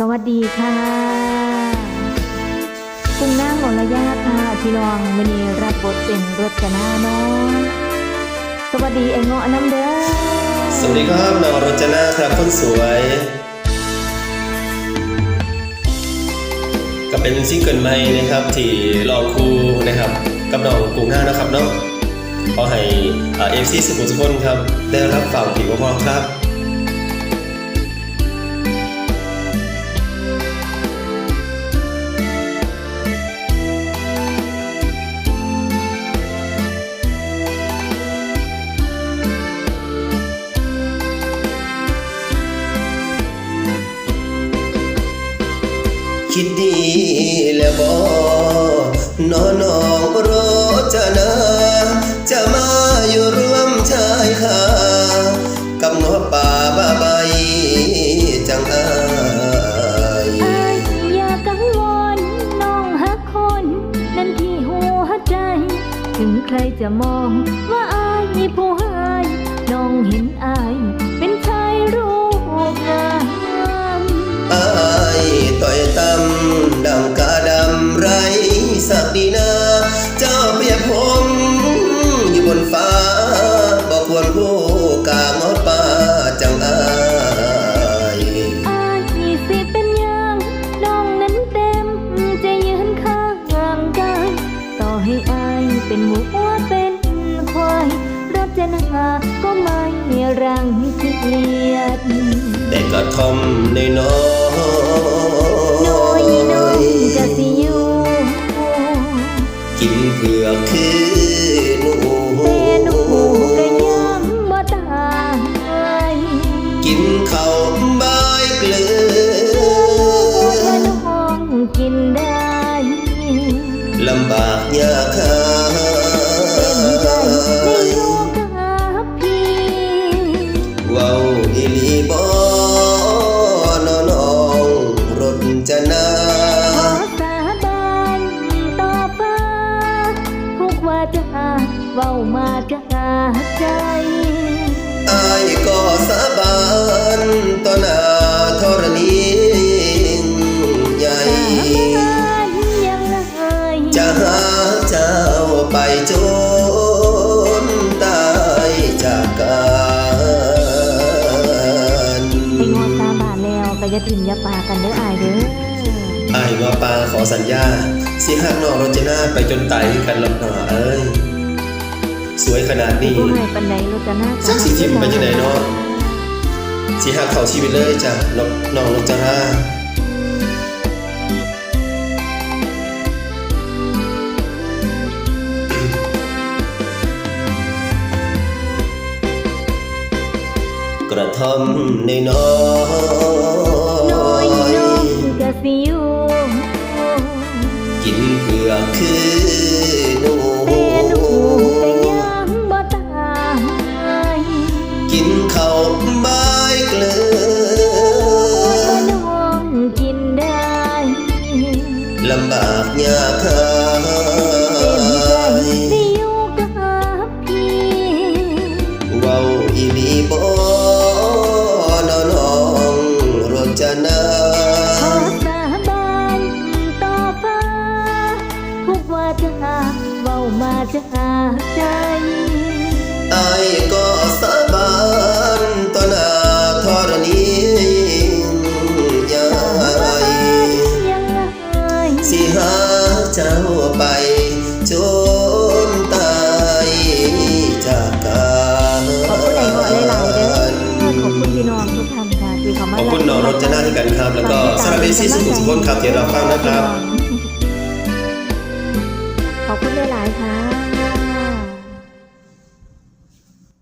สวัสดีค่ะคุณนางอรยาค่ะพี่น้องวันนี้รับบทเป็นรจนาเนาะสวัสดีไอ้เงาะน้ำเด้อสวัสดีครับน้องรจนาครับคนสวย ก็เป็นซิงเกิลใหม่นะครับที่ลองคู่นะครับกับน้องกรุงน้านะครับเนาะขอให้เอฟซีสุขุมสุขคนครับได้รับฟังผีพร้อครับ แล้วบอนอนน้องโรจนา จะมาอยู่ร่วมชายคากับงาะป่าบ้าใบจังอายอย่ากังวลน้องหักคน นั้นที่หัวใจ ถึงใครจะมองว่าอายผู้หาย น้องเห็นอาย ดีนาเจ้าเปรียบผมอยู่บนฟ้าบอกควรผู้กาเงาะป่าจังอายอายมีสิเป็นหยังน้องนั้นเต็มจะยืนข้างกายต่อให้อายเป็นหมูเป็นควายรถจะนาก็ไม่รังเกียจแต่กระท่อมในน้อน้ ได้ ลำบากยากขาเต็มใจได้อยู่กับพี่เว้าอีลีบอนอน้องรถจะนาขอสาบานต่อฟ้าทุกว่าจะเว้ามาจาใจอายก็สาบาน ไปจนตายจากกันให้งอสาบานแล้วก็อย่าถิ่มอย่าปากันเด้ออายเด้ออายว่าปาขอสัญญา สิหักน้องรจนาไปจนตายคือกันลำหนาเอ้ยสวยขนาดนี้ผู้ให้ปันใดรจนาจักสิทิมไปจังไดเนาะสิหักเขาชีวิตเลยจ้ะน้องน้องรจนา กระท่อมในน้อยน้อยก็สิยูกินเผือกคือนูเป็นหูก็ยังบ่ตายกินข้าวใบาเกลือน้องกินได้ลำบากยากขา จากใจ อายก็สาบานต่อหน้าธรณีใหญ่ยังไงสิหาเจ้าไปจนตายจากกันขอบคุณไอ้หมดหลายๆเด้อขอบคุณพี่น้องทุกท่านค่ะที่เขามาขอบคุณน้องรจนาที่กันครับ แล้วก็สำหรับเอซี่สุขุมสุขคนครับที่เราฟังนะครับ ขอบคุณหลายๆค่ะ